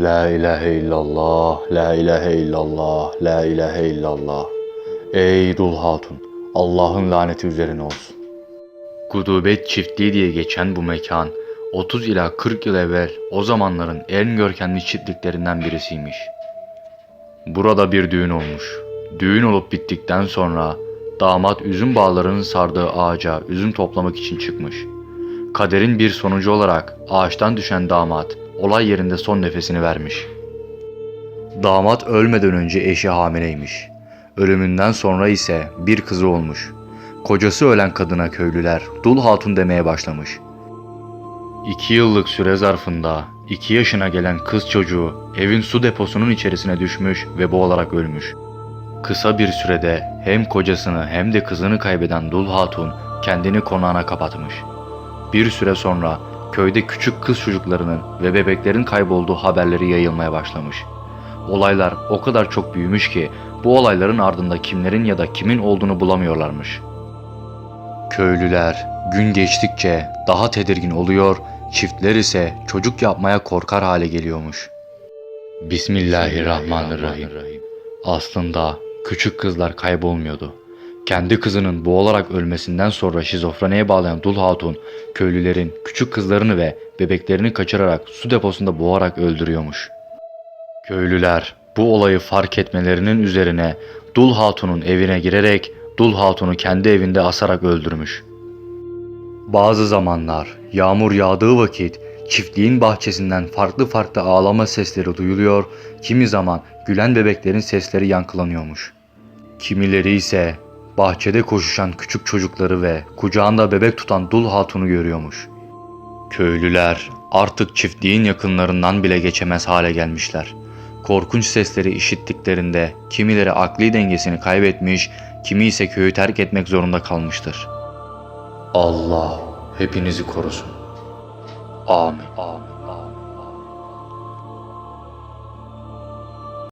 La ilahe illallah, la ilahe illallah, la ilahe illallah. Ey Dul Hatun, Allah'ın laneti üzerine olsun. Gudubet çiftliği diye geçen bu mekan 30 ila 40 yıl evvel o zamanların en görkemli çiftliklerinden birisiymiş. Burada bir düğün olmuş. Düğün olup bittikten sonra damat üzüm bağlarının sardığı ağaca üzüm toplamak için çıkmış. Kaderin bir sonucu olarak ağaçtan düşen damat olay yerinde son nefesini vermiş. Damat ölmeden önce eşi hamileymiş. Ölümünden sonra ise bir kızı olmuş. Kocası ölen kadına köylüler Dul Hatun demeye başlamış. İki yıllık süre zarfında iki yaşına gelen kız çocuğu evin su deposunun içerisine düşmüş ve boğularak ölmüş. Kısa bir sürede hem kocasını hem de kızını kaybeden Dul Hatun kendini konağına kapatmış. Bir süre sonra köyde küçük kız çocuklarının ve bebeklerin kaybolduğu haberleri yayılmaya başlamış. Olaylar o kadar çok büyümüş ki bu olayların ardında kimlerin ya da kimin olduğunu bulamıyorlarmış. Köylüler gün geçtikçe daha tedirgin oluyor, çiftler ise çocuk yapmaya korkar hale geliyormuş. Bismillahirrahmanirrahim. Aslında küçük kızlar kaybolmuyordu. Kendi kızının boğularak ölmesinden sonra şizofreniye bağlayan Dul Hatun, köylülerin küçük kızlarını ve bebeklerini kaçırarak su deposunda boğarak öldürüyormuş. Köylüler bu olayı fark etmelerinin üzerine Dul Hatun'un evine girerek Dul Hatun'u kendi evinde asarak öldürmüş. Bazı zamanlar yağmur yağdığı vakit çiftliğin bahçesinden farklı farklı ağlama sesleri duyuluyor, kimi zaman gülen bebeklerin sesleri yankılanıyormuş. Kimileri ise bahçede koşuşan küçük çocukları ve kucağında bebek tutan dul hatunu görüyormuş. Köylüler artık çiftliğin yakınlarından bile geçemez hale gelmişler. Korkunç sesleri işittiklerinde kimileri akli dengesini kaybetmiş, kimi ise köyü terk etmek zorunda kalmıştır. Allah hepinizi korusun. Amin. Amin.